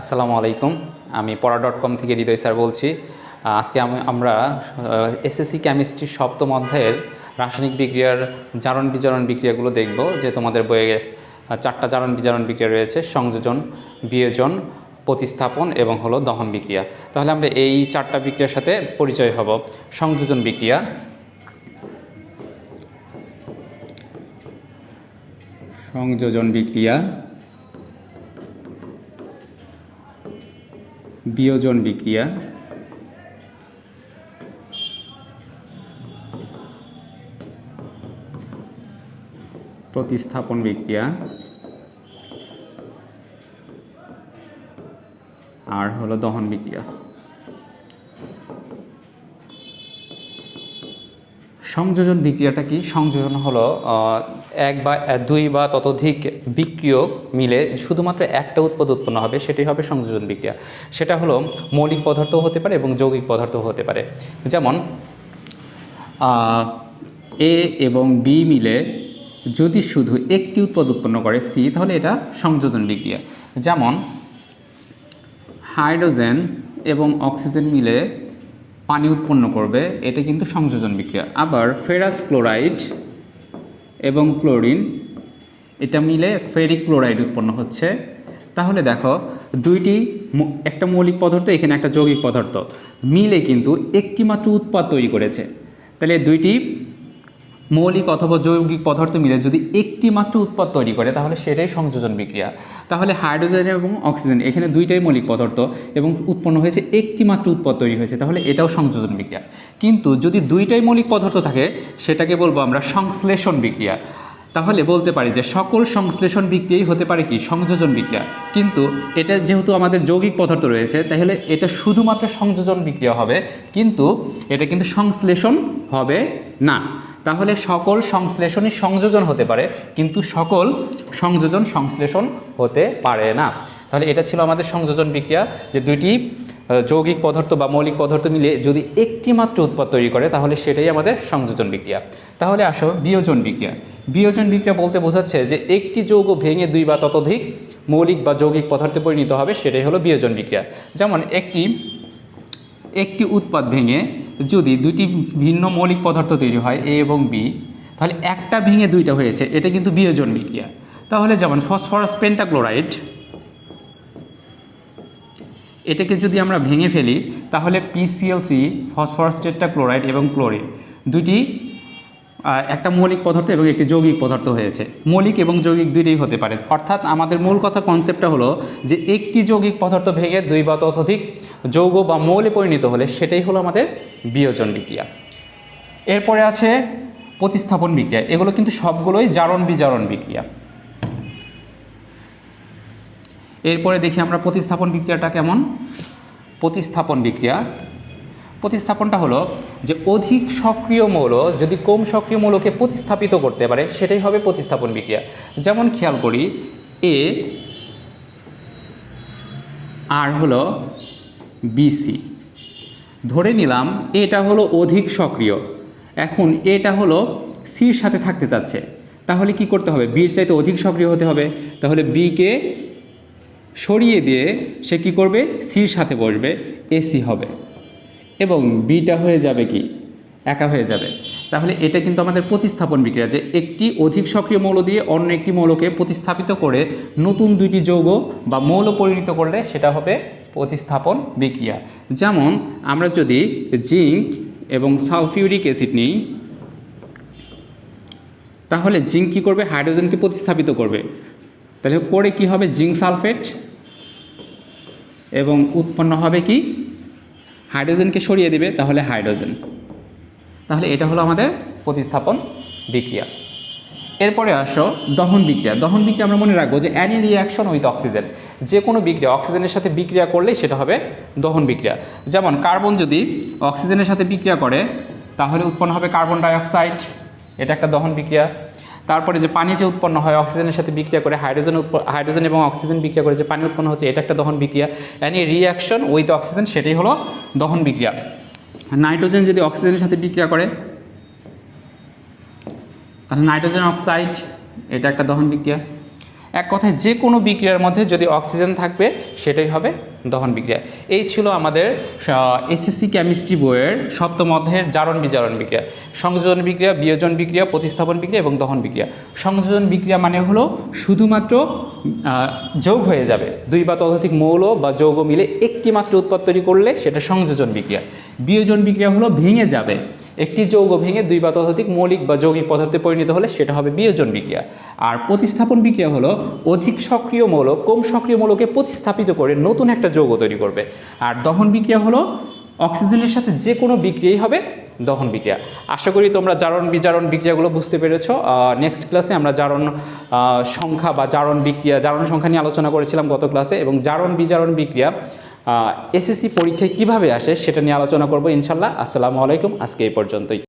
আসসালামু আলাইকুম। আমি পড়া ডট কম থেকে হৃদয় স্যার বলছি। আজকে আমি আমরা এসএসসি কেমিস্ট্রির সপ্তম অধ্যায়ের রাসায়নিক বিক্রিয়ার জারণ বিজারণ বিক্রিয়াগুলো দেখব, যে তোমাদের বইয়ে চারটা জারণ বিজারণ বিক্রিয়া রয়েছে, সংযোজন, বিয়োজন, প্রতিস্থাপন এবং হলো দহন বিক্রিয়া। তাহলে আমরা এই চারটা বিক্রিয়ার সাথে পরিচয় হব। সংযোজন বিক্রিয়া। সংযোজন বিক্রিয়া। বিয়োজন বিক্রিয়া। প্রতিস্থাপন বিক্রিয়া। আর হলো দহন বিক্রিয়া। সংযোজন বিক্রিয়াটা কি? সংযোজন হলো এক বা দুই বা ততোধিক বিক্রিয় মিলে শুধুমাত্র একটা উৎপাদ উৎপন্ন হবে, সেটাই হবে সংযোজন বিক্রিয়া। সেটা হলো মৌলিক পদার্থ হতে পারে এবং যৌগিক পদার্থ হতে পারে। যেমন এ এবং বি মিলে যদি শুধু একটি উৎপাদ উৎপন্ন করে, সি, তাহলে এটা সংযোজন বিক্রিয়া। যেমন, হাইড্রোজেন এবং অক্সিজেন মিলে পানি উৎপন্ন করবে, এটা কিন্তু সংযোজন বিক্রিয়া। আবার ফেরাস ক্লোরাইড এবং ক্লোরিন, এটা মিলে ফেরিক ক্লোরাইড উৎপন্ন হচ্ছে। তাহলে দেখো, দুইটি একটা মৌলিক পদার্থ, এখানে একটা যৌগিক পদার্থ, মিলে কিন্তু একটি মাত্র উৎপাদ তৈরি করেছে। তাহলে দুইটি মৌলিক অথবা যৌগিক পদার্থ মিলে যদি একটি মাত্র উৎপাদ তৈরি করে, তাহলে সেটাই সংযোজন বিক্রিয়া। তাহলে হাইড্রোজেন এবং অক্সিজেন, এখানে দুইটাই মৌলিক পদার্থ এবং উৎপন্ন হয়েছে একটি মাত্র উৎপাদ তৈরি হয়েছে, তাহলে এটাও সংযোজন বিক্রিয়া। কিন্তু যদি দুইটাই মৌলিক পদার্থ থাকে, সেটাকে বলব আমরা সংশ্লেষণ বিক্রিয়া। তাহলে বলতে পারি যে সকল সংশ্লেষণ বিক্রিয়াই হতে পারে কি? সংযোজন বিক্রিয়া। কিন্তু এটা যেহেতু আমাদের যৌগিক পদার্থ রয়েছে, তাহলে এটা শুধুমাত্র সংযোজন বিক্রিয়া হবে, কিন্তু এটা কিন্তু সংশ্লেষণ হবে না। তাহলে সকল সংশ্লেষণই সংযোজন হতে পারে, কিন্তু সকল সংযোজন সংশ্লেষণ হতে পারে না। তাহলে এটা ছিল আমাদের সংযোজন বিক্রিয়া, যে দুইটি যৌগিক পদার্থ বা মৌলিক পদার্থ মিলে যদি একটি মাত্র উৎপাদ তৈরি করে, তাহলে সেটাই আমাদের সংযোজন বিক্রিয়া। তাহলে আসো বিয়োজন বিক্রিয়া। বিয়োজন বিক্রিয়া বলতে বোঝাচ্ছে যে একটি যৌগ ভেঙে দুই বা ততোধিক মৌলিক বা যৌগিক পদার্থে পরিণত হবে, সেটাই হলো বিয়োজন বিক্রিয়া। যেমন একটি একটি উৎপাদ ভেঙে যদি দুটি ভিন্ন মৌলিক পদার্থ তৈরি হয়, এ এবং বি, তাহলে একটা ভেঙে দুইটা হয়েছে, এটা কিন্তু বিয়োজন বিক্রিয়া। তাহলে যেমন ফসফরাস পেন্টাক্লোরাইড এটাকে যদি আমরা ভেঙে ফেলি, তাহলে পিসিএল থ্রি ফসফরাস ক্লোরাইড এবং ক্লোরিন। দুইটি একটা মৌলিক পদার্থ এবং একটি যৌগিক পদার্থ হয়েছে। মৌলিক এবং যৌগিক দুইটাই হতে পারে। অর্থাৎ আমাদের মূল কথা কনসেপ্টটা হলো যে একটি যৌগিক পদার্থ ভেঙে দুই বা ততোধিক যৌগ বা মৌলে পরিণত হলে সেটাই হলো আমাদের বিয়োজন বিক্রিয়া। এরপরে আছে প্রতিস্থাপন বিক্রিয়া। এগুলো কিন্তু সবগুলোই জারণ বিজারণ বিক্রিয়া। এরপরে দেখি আমরা প্রতিস্থাপন বিক্রিয়াটা কেমন? প্রতিস্থাপন বিক্রিয়া। প্রতিস্থাপনটা হলো যে অধিক সক্রিয় মৌল, যদি কম সক্রিয় মৌলকে প্রতিস্থাপিত করতে পারে, সেটাই হবে প্রতিস্থাপন বিক্রিয়া। যেমন খেয়াল করি, এ, আর হলো বিসি ধরে নিলাম, এটা হলো অধিক সক্রিয়। এখন এটা হলো সির সাথে থাকতে চাচ্ছে। তাহলে কি করতে হবে? বির চাইতে অধিক সক্রিয় হতে হবে। তাহলে বিকে সরিয়ে দিয়ে সে কি করবে? সির সাথে বসবে এসি হবে। এবং বিটা হয়ে যাবে কি? একা হয়ে যাবে। তাহলে এটা কিন্তু আমাদের প্রতিস্থাপন বিক্রিয়া যে একটি অধিক সক্রিয় মৌল দিয়ে অন্য একটি মৌলকে প্রতিস্থাপিত করে নতুন দুইটি যৌগ বা মৌল পরিণত করলে সেটা হবে প্রতিস্থাপন বিক্রিয়া। যেমন আমরা যদি জিঙ্ক এবং সালফিউরিক অ্যাসিড নিই, তাহলে জিঙ্ক কী করবে? হাইড্রোজেনকে প্রতিস্থাপিত করবে। তাহলে করে কি হবে? জিঙ্ক সালফেট এবং উৎপন্ন হবে কি? হাইড্রোজেনকে সরিয়ে দিবে, তাহলে হাইড্রোজেন। তাহলে এটা হলো আমাদের প্রতিস্থাপন বিক্রিয়া। এরপরে আসো দহন বিক্রিয়া। দহন বিক্রিয়া আমরা মনে রাখব যে অ্যানি রিয়াকশন উইথ অক্সিজেন। যে কোনো বিক্রিয়া, অক্সিজেনের সাথে বিক্রিয়া করলেই সেটা হবে দহন বিক্রিয়া। যেমন কার্বন যদি অক্সিজেনের সাথে বিক্রিয়া করে, তাহলে উৎপন্ন হবে কার্বন ডাইঅক্সাইড। এটা একটা দহন বিক্রিয়া। তারপরে যে পানি যে উৎপন্ন হয়, অক্সিজেনের সাথে বিক্রিয়া করে, হাইড্রোজেন হাইড্রোজেন এবং অক্সিজেন বিক্রিয়া করে যে পানি উৎপন্ন হচ্ছে, এটা একটা দহন বিক্রিয়া। অ্যানি রিয়াকশন উইথ অক্সিজেন সেটাই হলো দহন বিক্রিয়া। নাইট্রোজেন যদি অক্সিজেনের সাথে বিক্রিয়া করে, তাহলে নাইট্রোজেন অক্সাইড এটা একটা দহন বিক্রিয়া। এক কথায় যে কোনো বিক্রিয়ার মধ্যে যদি অক্সিজেন থাকবে, সেটাই হবে দহন বিক্রিয়া। এই ছিল আমাদের এসএসসি কেমিস্ট্রি বইয়ের সপ্তম অধ্যায়ের জারণ বিজারণ বিক্রিয়া। সংযোজন বিক্রিয়া, বিয়োজন বিক্রিয়া, প্রতিস্থাপন বিক্রিয়া এবং দহন বিক্রিয়া। সংযোজন বিক্রিয়া মানে হলো শুধুমাত্র যোগ হয়ে যাবে। দুই বা ততোধিক মৌল বা যৌগ মিলে একটি মাত্র উৎপাদ তৈরি করলে সেটা সংযোজন বিক্রিয়া। বিয়োজন বিক্রিয়া হলো ভেঙে যাবে। একটি যৌগ ভেঙে দুই বা ততোধিক মৌলিক বা যৌগিক পদার্থে পরিণত হলে সেটা হবে বিয়োজন বিক্রিয়া। আর প্রতিস্থাপন বিক্রিয়া হলো অধিক সক্রিয় মৌল কম সক্রিয় মৌলকে প্রতিস্থাপিত করে নতুন একটা যৌগ তৈরি করবে। আর দহন বিক্রিয়া হলো অক্সিজেনের সাথে যে কোনো বিক্রিয়াই হবে দহন বিক্রিয়া। আশা করি তোমরা জারণ বিজারণ বিক্রিয়াগুলো বুঝতে পেরেছ। নেক্সট ক্লাসে আমরা জারণ সংখ্যা বা জারণ বিক্রিয়া, জারণ সংখ্যা নিয়ে আলোচনা করেছিলাম গত ক্লাসে এবং জারণ বিজারণ বিক্রিয়া এসএসসি পরীক্ষায় কীভাবে আসে সেটা নিয়ে আলোচনা করব ইনশাল্লাহ আসসালামু আলাইকুম। আজকে এই পর্যন্তই।